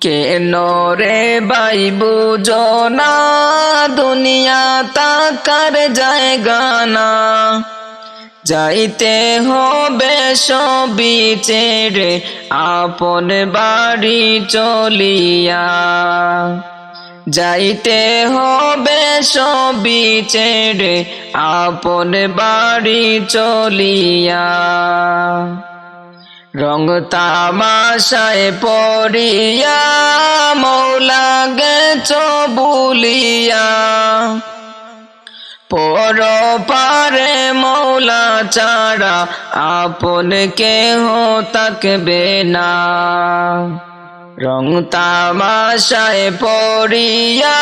কেন রে বাই বুঝো না, দুনিয়া তাকার জায়গা না। যাইতে হবে সবই ছেড়ে আপন বাড়ি চলিয়া। যাইতে হবে সবই ছেড়ে আপন বাড়ি চলিয়া। রং তামাশায় পড়িয়া মৌলা গেছ বুলিয়া। পর পারে মৌলা চারা আপন কেহ তাকবে না। রং তামাশায় পড়িয়া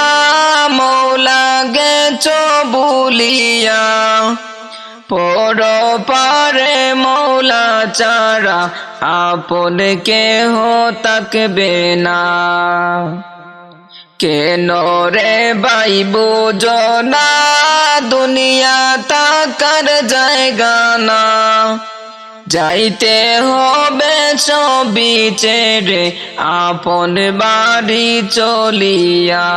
মৌলা গেছ বুলিয়া। পর পারে মৌলা চারা, আপন কেহ তাকবে না। কেন রে বাই বুঝো না, দুনিয়া তাকার জায়গা না। যাইতে হবে সবই ছেড়ে, আপন বাড়ি চলিয়া।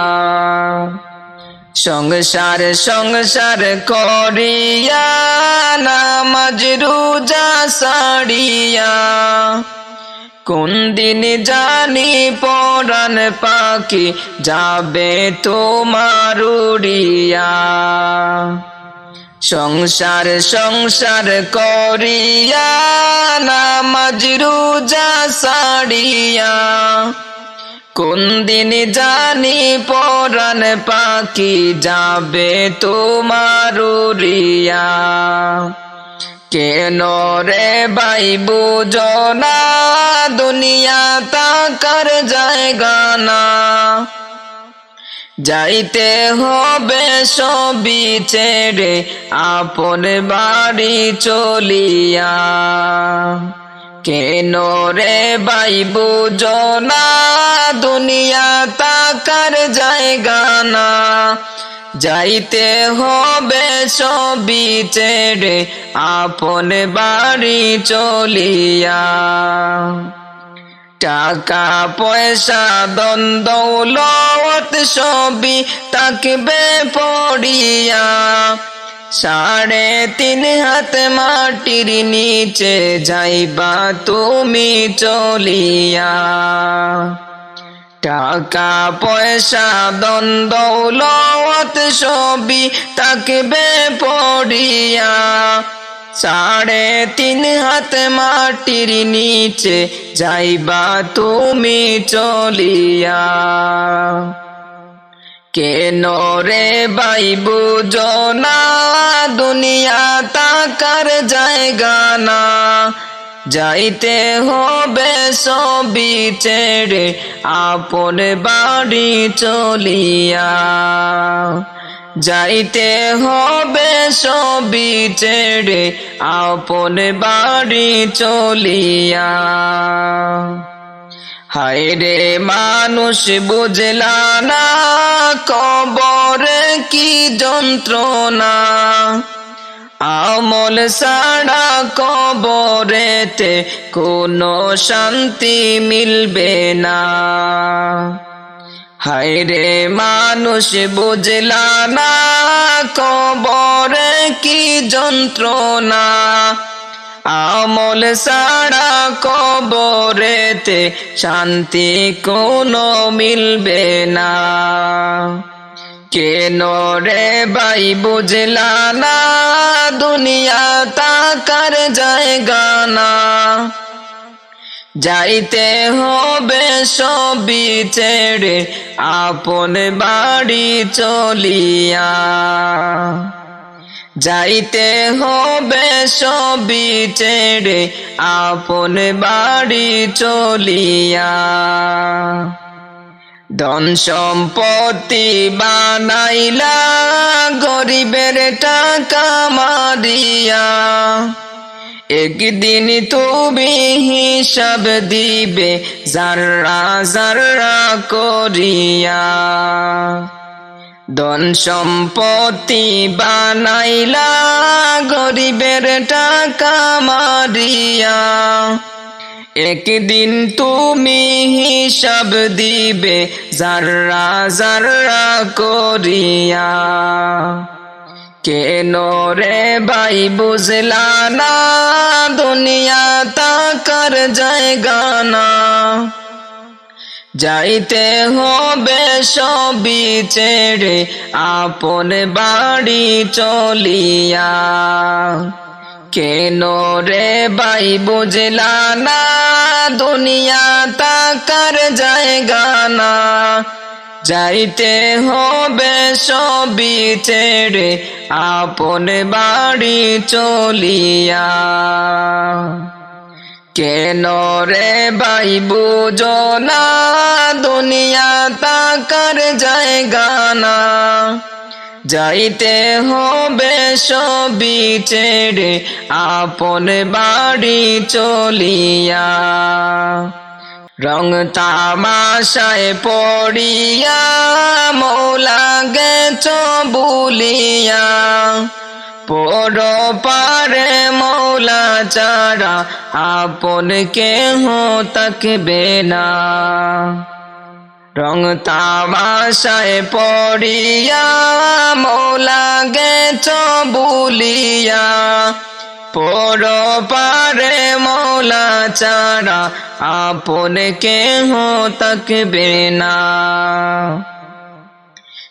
সংসার সংসার করিয়া, নামাজ, রোজা সাড়িয়া কোন দিন জানি পরাণ পাখি যাবে তোমার উড়িয়া। সংসার সংসার করিয়া, নামাজ, রোজা সাড়িয়া কোন দিন জানি পরাণ পাখি যাবে তোমার কেন রে ভাই, বুঝো না দুনিয়া তাকার জায়গা না? যাইতে হবে সবই ছেড়ে আপন বাড়ি চলিয়া। কেন রে ভাই, বুঝো না দুনিয়া তাকার জায়গা না। যাইতে হবে সবই ছেড়ে আপন বাড়ি চলিয়া। টাকা, পয়সা দ্বন্দ্বলত সবই তাকবে পড়িয়া। সাড়ে তিন হাত মাটির নিচে যাইবা তুমি চলিয়া। টাকা পয়সা দ্বন্দ্বলত সবই তাকবে পড়িয়া। সাড়ে তিন হাত মাটির নিচে যাইবা তুমি চলিয়া। কেন রে বাই বুঝো দুনিয়া তাকার জায়গা না। যাইতে হবে সবই ছেড়ে আপন বাড়ি চলিয়া। যাইতে হবে সবই ছেড়ে আপন বাড়ি চলিয়া। হায় রে মানুষ, বুঝলা না কবর কি যন্ত্রণা? আমল সাড়া কবরেতে কোনো শান্তি মিলবে না। হায় রে মানুষ বুঝলা না কবরে কি যন্ত্রণা। আমল সাড়া কবরেতে শান্তি কোনো মিলবে না। কেন রে ভাই বুঝলা না দুনিয়া তাকার জায়গা না। যাইতে হবে সবই ছেড়ে আপন বাড়ি চলিয়া। যাইতে হবে সবই ছেড়ে আপন বাড়ি চলিয়া। ধন সম্পত্তি বানাইলা, গরিবের টাকা মারিয়া। একদিন তুমি হিসাব দিবে জাররা জাররা করিয়া। ধন সম্পত্তি বানাইলা, গরিবের টাকা মারিয়া। একদিন তুমি হিসাব দিবে জাররা জাররা করিয়া। কেন রে ভাই, বুঝলা না, দুনিয়া তাকার জায়গা না। যাইতে হবে সবই ছেড়ে, আপন বাড়ি চলিয়া। কেন রে ভাই বুঝলা না? দুনিয়া তাকার জায়গা না। যাইতে হবে সবই ছেড়ে আপন বাড়ি চলিয়া। কেন রে ভাই বুঝো না? দুনিয়া তাকার জায়গা না। যাইতে হবে সবই ছেড়ে আপন বাড়ি চলিয়া। রং তামাশায় পড়িয়া, মৌলা গেছ বুলিয়া। পর পারে মৌলা চারা আপন কেহ তাকবে না। রং তামাশায় পড়িয়া মৌলা গেছ বুলিয়া। পর পারে মৌলা চারা আপন কেহ তাকবে না।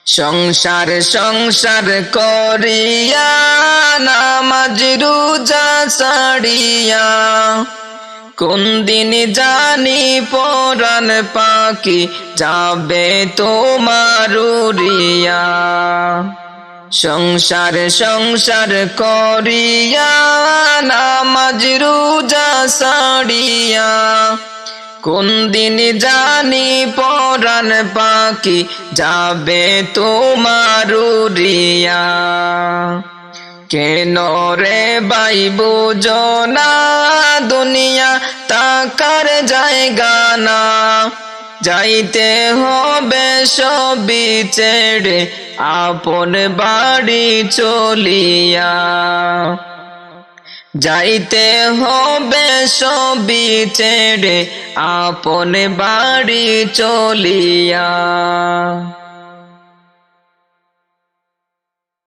সংসার সংসার করিয়া, নামাজ রোজা সাড়িয়া কোন দিন জানি পরাণ পাখি যাবে তোমার উড়িয়া। সংসার সংসার করিয়া, নামাজ, রোজা সাড়িয়া কোন দিন জানি পরাণ পাখি যাবে তোমার উড়িয়া। কেন রে বাই বুঝো না? দুনিয়া তাকার জায়গা না। যাইতে হবে সবই ছেড়ে আপন বাড়ি চলিয়া। যাইতে হবে সবই ছেড়ে আপন বাড়ি চলিয়া।